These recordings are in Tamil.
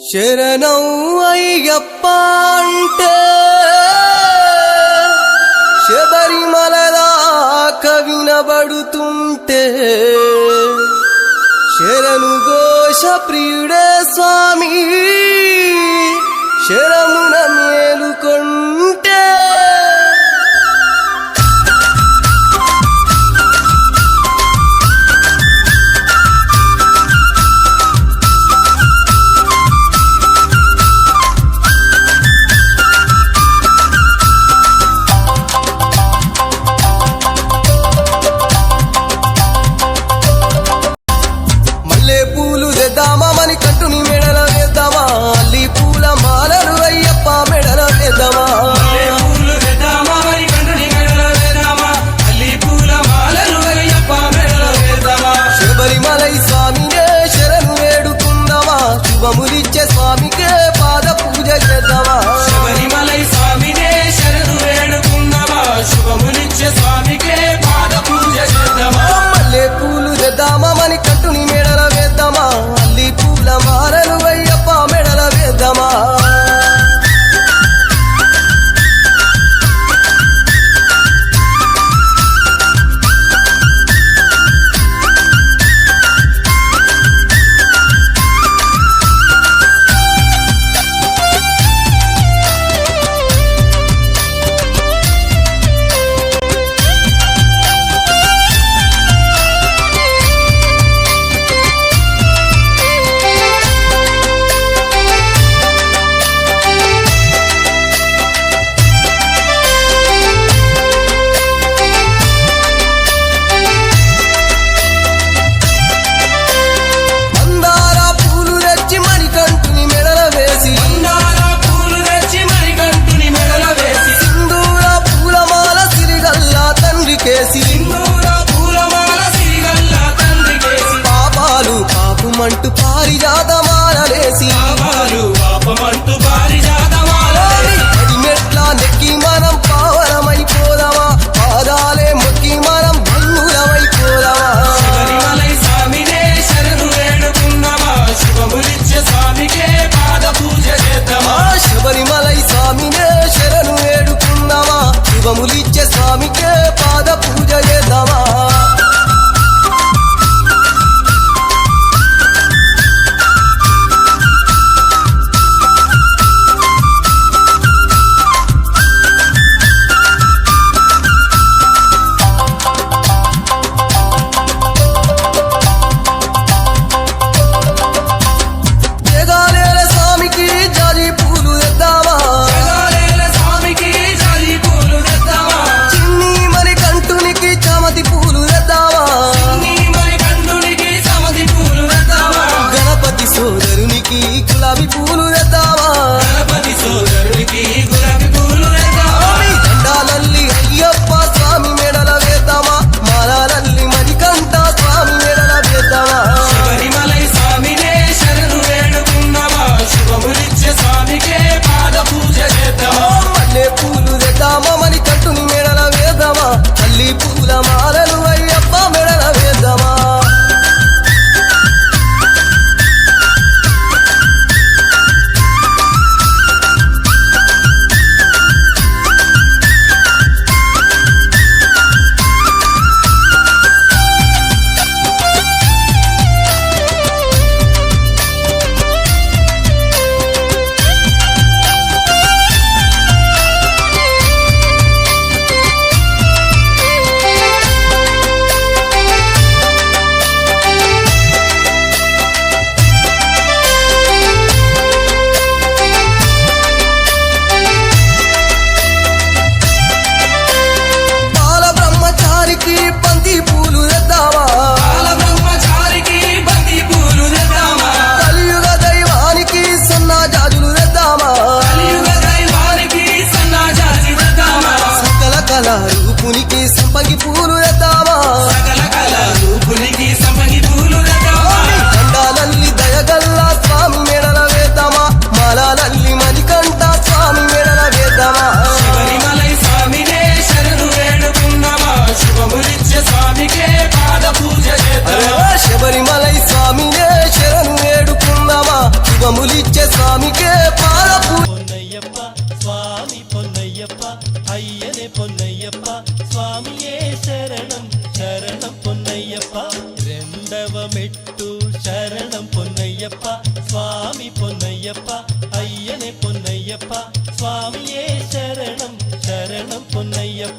శరణం అయ్యప్ప అంటే శబరిమలదాక వినబడుతుంటే శరణు ఘోష ప్రియుడే స్వామి శరమున మేలుకొంట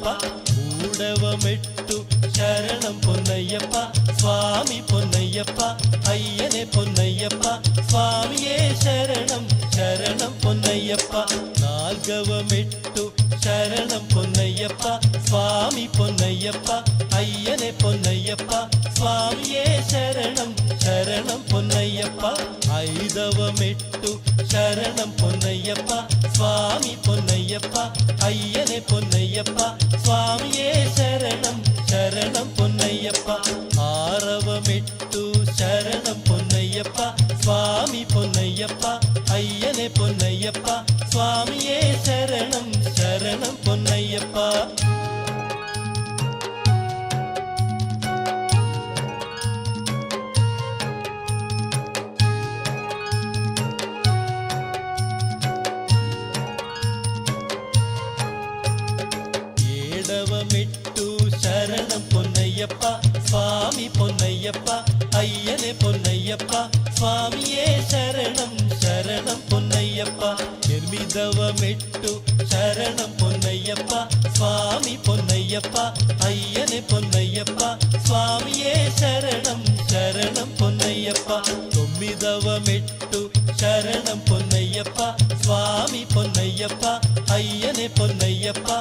பொன்னையப்பா ஊடவமெட்டு சரணம் பொன்னையப்பா சுவாமி பொன்னையப்பா ஐயனே பொன்னையப்பா சுவாமியே சரணம் சரணம் பொன்னையப்பா. நால்கவமெட்டு சரணம் பொன்னையப்பா சுவாமி பொன்னையப்பா ஐயனே பொன்னையப்பா சுவாமியே சரணம் சரணம் பொன்னையப்பா. ஐதவமெட்டு சரணம் பொன்னையப்பா சுவாமி பொன்னையப்பா ஐயனே பொன்னையப்பா சுவாமியே சரணம் சரணம் பொன்னையப்பா. ஆரவமெட்டு சரணம் பொன்னையப்பா சுவாமி பொன்னையப்பா ஐயனே பொன்னையப்பா சுவாமியே சரணம் சரணம் பொன்னையப்பா. பொன்னையப்பா ஐயனே பொன்னையப்பா சுவாமியே சரணம் சரணம் பொன்னையப்பா. எர்மிதவமிட்டு சரணம் பொன்னையப்பா சுவாமி பொன்னையப்பா ஐயனே பொன்னையப்பா சுவாமியே சரணம் சரணம் பொன்னையப்பா. தொம்மிதவமெட்டு சரணம் பொன்னையப்பா சுவாமி பொன்னையப்பா ஐயனே பொன்னையப்பா